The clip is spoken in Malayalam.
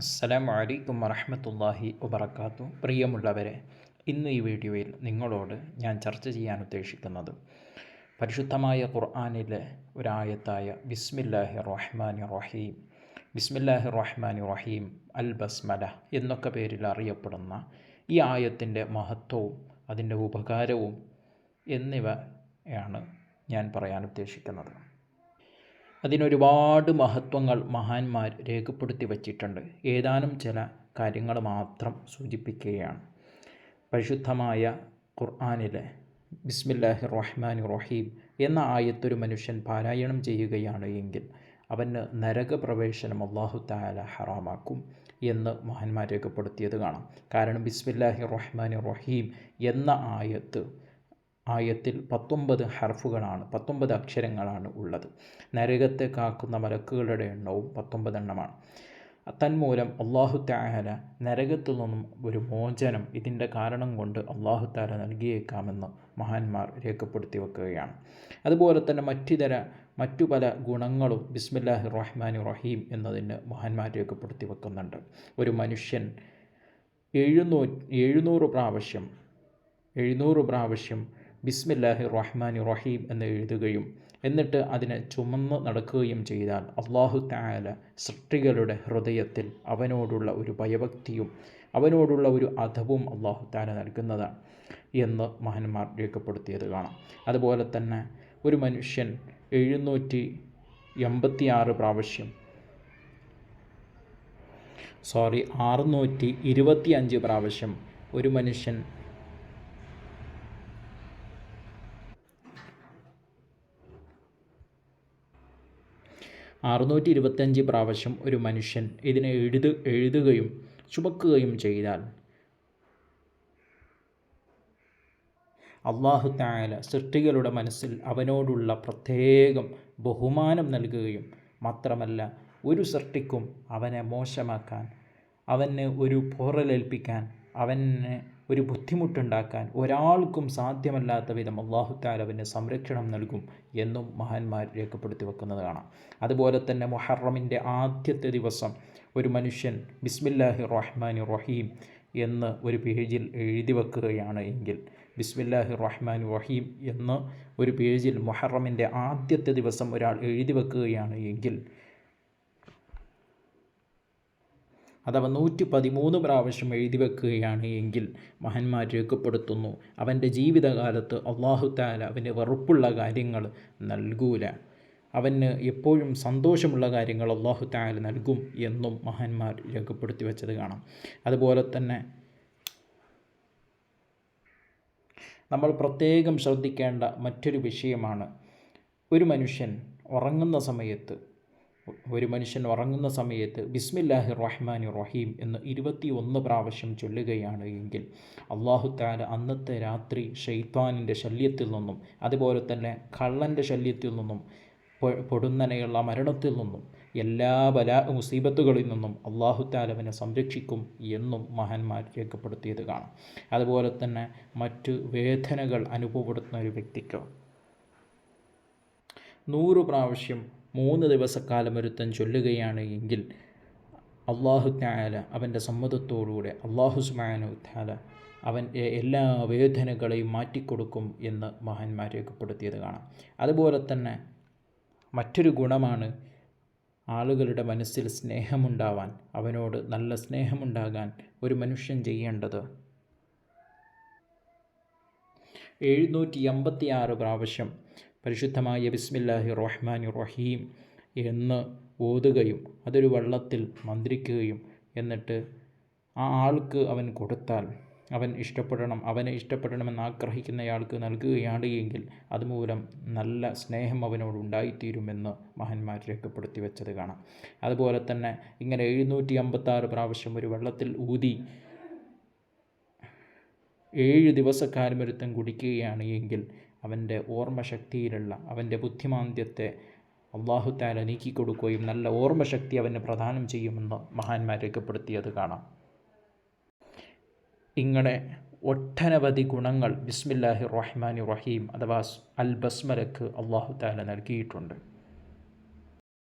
അസ്സലാമു അലൈക്കും വറഹമത്തല്ലാഹി വബർക്കാത്തു പ്രിയമുള്ളവരെ ഇന്ന് ഈ വീഡിയോയിൽ നിങ്ങളോട് ഞാൻ ചർച്ച ചെയ്യാൻ ഉദ്ദേശിക്കുന്നത് പരിശുദ്ധമായ ഖുർആാനിലെ ഒരായത്തായ ബിസ്മില്ലാഹി റഹ്മാനി റഹീം ബിസ്മില്ലാഹി റഹ്മാനി റഹീം അൽ ബസ്മല എന്നൊക്കെ പേരിൽ അറിയപ്പെടുന്ന ഈ ആയത്തിന്റെ മഹത്വവും അതിന്റെ ഉപകാരവും എന്നിവയാണ് ഞാൻ പറയാൻ ഉദ്ദേശിക്കുന്നത്. അതിനൊരുപാട് മഹത്വങ്ങൾ മഹാന്മാർ രേഖപ്പെടുത്തി വച്ചിട്ടുണ്ട്. ഏതാനും ചില കാര്യങ്ങൾ മാത്രം സൂചിപ്പിക്കുകയാണ്. പരിശുദ്ധമായ ഖുർആാനിലെ ബിസ്മില്ലാഹി റഹ്മാൻ റഹീം എന്ന ആയത്തൊരു മനുഷ്യൻ പാരായണം ചെയ്യുകയാണ് എങ്കിൽ അവന് നരകപ്രവേശനം അള്ളാഹു താല ഹറാമാക്കും എന്ന് മഹാന്മാർ രേഖപ്പെടുത്തിയത് കാണാം. കാരണം ബിസ്മില്ലാഹി റഹ്മാൻ റഹീം എന്ന ആയത്ത് ആയത്തിൽ പത്തൊമ്പത് ഹർഫുകളാണ് പത്തൊമ്പത് അക്ഷരങ്ങളാണ് ഉള്ളത്. നരകത്തെ കാക്കുന്ന മലക്കുകളുടെ എണ്ണവും പത്തൊമ്പതെണ്ണമാണ്. തന്മൂലം അള്ളാഹു താര നരകത്തിൽ നിന്നും ഒരു മോചനം ഇതിന്റെ കാരണം കൊണ്ട് അള്ളാഹു താര നൽകിയേക്കാമെന്ന് മഹാന്മാർ രേഖപ്പെടുത്തി വെക്കുകയാണ്. അതുപോലെ തന്നെ മറ്റുതര മറ്റു പല ഗുണങ്ങളും ബിസ്മില്ലാഹി റഹ്മാൻ റഹീം എന്നതിന് മഹാന്മാർ രേഖപ്പെടുത്തി വെക്കുന്നുണ്ട്. ഒരു മനുഷ്യൻ എഴുന്നൂ എഴുന്നൂറ് പ്രാവശ്യം എഴുന്നൂറ് പ്രാവശ്യം ബിസ്മില്ലാഹി റഹ്മാനി റഹീം എന്ന് എഴുതുകയും എന്നിട്ട് അതിനെ ചുമന്ന് നടക്കുകയും ചെയ്താൽ അള്ളാഹു താല സൃഷ്ടികളുടെ ഹൃദയത്തിൽ അവനോടുള്ള ഒരു ഭയഭക്തിയും അവനോടുള്ള ഒരു അധവും അള്ളാഹു താല നൽകുന്നതാണ് എന്ന് മഹന്മാർ രേഖപ്പെടുത്തിയത് കാണാം. അതുപോലെ തന്നെ ഒരു മനുഷ്യൻ എഴുന്നൂറ്റി എൺപത്തിയാറ് പ്രാവശ്യം സോറി അറുന്നൂറ്റി ഇരുപത്തി അഞ്ച് പ്രാവശ്യം ഒരു മനുഷ്യൻ അറുന്നൂറ്റി ഇരുപത്തഞ്ച് പ്രാവശ്യം ഒരു മനുഷ്യൻ ഇതിനെ എഴുതു എഴുതുകയും ചുമക്കുകയും ചെയ്താൽ. അള്ളാഹു താല സൃഷ്ടികളുടെ മനസ്സിൽ അവനോടുള്ള പ്രത്യേകം ബഹുമാനം നൽകുകയും മാത്രമല്ല ഒരു സൃഷ്ടിക്കും അവനെ മോശമാക്കാൻ അവന് ഒരു പോറലേൽപ്പിക്കാൻ അവന് ഒരു ബുദ്ധിമുട്ടുണ്ടാക്കാൻ ഒരാൾക്കും സാധ്യമല്ലാത്ത വിധം അള്ളാഹു സംരക്ഷണം നൽകും എന്നും മഹാന്മാർ രേഖപ്പെടുത്തി വെക്കുന്നത് കാണാം. അതുപോലെ തന്നെ മൊഹറമിന്റെ ആദ്യത്തെ ദിവസം ഒരു മനുഷ്യൻ ബിസ്മില്ലാഹി റഹ്മാനി റഹീം എന്ന് ഒരു പേജിൽ എഴുതി വെക്കുകയാണ് എങ്കിൽ ബിസ്മില്ലാഹി റഹ്മാൻ റഹീം എന്ന് ഒരു പേജിൽ മൊഹറമിന്റെ ആദ്യത്തെ ദിവസം ഒരാൾ എഴുതി വെക്കുകയാണ് എങ്കിൽ അഥവാ നൂറ്റി പതിമൂന്ന് പ്രാവശ്യം എഴുതി വെക്കുകയാണ് എങ്കിൽ മഹന്മാർ രേഖപ്പെടുത്തുന്നു അവന്റെ ജീവിതകാലത്ത് അള്ളാഹു താല അവന് വെറുപ്പുള്ള കാര്യങ്ങൾ നൽകൂല. അവന് എപ്പോഴും സന്തോഷമുള്ള കാര്യങ്ങൾ അള്ളാഹു താല നൽകും എന്നും മഹാന്മാർ രേഖപ്പെടുത്തി വെച്ചത് കാണാം. അതുപോലെ തന്നെ നമ്മൾ പ്രത്യേകം ശ്രദ്ധിക്കേണ്ട മറ്റൊരു വിഷയമാണ് ഒരു മനുഷ്യൻ ഉറങ്ങുന്ന സമയത്ത് ഒരു മനുഷ്യൻ ഉറങ്ങുന്ന സമയത്ത് ബിസ്മില്ലാഹി റഹ്മാൻ റഹീം എന്ന് ഇരുപത്തി ഒന്ന് പ്രാവശ്യം ചൊല്ലുകയാണ് എങ്കിൽ അള്ളാഹു താല അന്നത്തെ രാത്രി ഷെയ്ത്താനിന്റെ ശല്യത്തിൽ നിന്നും അതുപോലെ തന്നെ കള്ളന്റെ ശല്യത്തിൽ നിന്നും പൊടുന്നനെയുള്ള മരണത്തിൽ നിന്നും എല്ലാ ബല മുസീബത്തുകളിൽ നിന്നും അള്ളാഹു താലവിനെ സംരക്ഷിക്കും എന്നും മഹാന്മാർ രേഖപ്പെടുത്തിയത് കാണാം. അതുപോലെ തന്നെ മറ്റ് വേദനകൾ അനുഭവപ്പെടുത്തുന്ന ഒരു വ്യക്തിക്ക് നൂറ് പ്രാവശ്യം മൂന്ന് ദിവസക്കാലം ഒരുത്തൻ ചൊല്ലുകയാണ് എങ്കിൽ അള്ളാഹു ത്യാല അവന്റെ സമ്മതത്തോടുകൂടെ അള്ളാഹു സുമാനു താല അവൻ എല്ലാ വേദനകളെയും മാറ്റിക്കൊടുക്കും എന്ന് മഹാന്മാർ രേഖപ്പെടുത്തിയത് കാണാം. അതുപോലെ തന്നെ മറ്റൊരു ഗുണമാണ് ആളുകളുടെ മനസ്സിൽ സ്നേഹമുണ്ടാവാൻ അവനോട് നല്ല സ്നേഹമുണ്ടാകാൻ ഒരു മനുഷ്യൻ ചെയ്യേണ്ടത്. എഴുന്നൂറ്റി എൺപത്തി ആറ് പ്രാവശ്യം പരിശുദ്ധമായ ബിസ്മില്ലാഹി റഹ്മാൻ റഹീം എന്ന് ഓതുകയും അതൊരു വെള്ളത്തിൽ മന്ത്രിക്കുകയും എന്നിട്ട് ആ ആൾക്ക് അവൻ കൊടുത്താൽ അവൻ ഇഷ്ടപ്പെടണം അവനെ ഇഷ്ടപ്പെടണമെന്ന് ആഗ്രഹിക്കുന്നയാൾക്ക് നൽകുകയാണ് എങ്കിൽ അതുമൂലം നല്ല സ്നേഹം അവനോട് ഉണ്ടായിത്തീരുമെന്ന് മഹാന്മാർ രേഖപ്പെടുത്തി വെച്ചത് കാണാം. അതുപോലെ തന്നെ ഇങ്ങനെ എഴുന്നൂറ്റി അമ്പത്താറ് പ്രാവശ്യം ഒരു വെള്ളത്തിൽ ഊതി ഏഴ് ദിവസക്കാലം ഒരുത്തം കുടിക്കുകയാണ് എങ്കിൽ അവന്റെ ഓർമ്മശക്തിയിലുള്ള അവന്റെ ബുദ്ധിമാന്ദ്യത്തെ നീക്കി നീക്കിക്കൊടുക്കുകയും നല്ല ഓർമ്മശക്തി അവന് പ്രദാനം ചെയ്യുമെന്ന് മഹാന്മാർ രേഖപ്പെടുത്തിയത് കാണാം. ഇങ്ങനെ ഒട്ടനവധി ഗുണങ്ങൾ ബിസ്മില്ലാഹി റഹ്മാൻ റഹീം അഥവാ അൽ ബസ്മലക്ക് അള്ളാഹു താല നൽകിയിട്ടുണ്ട്.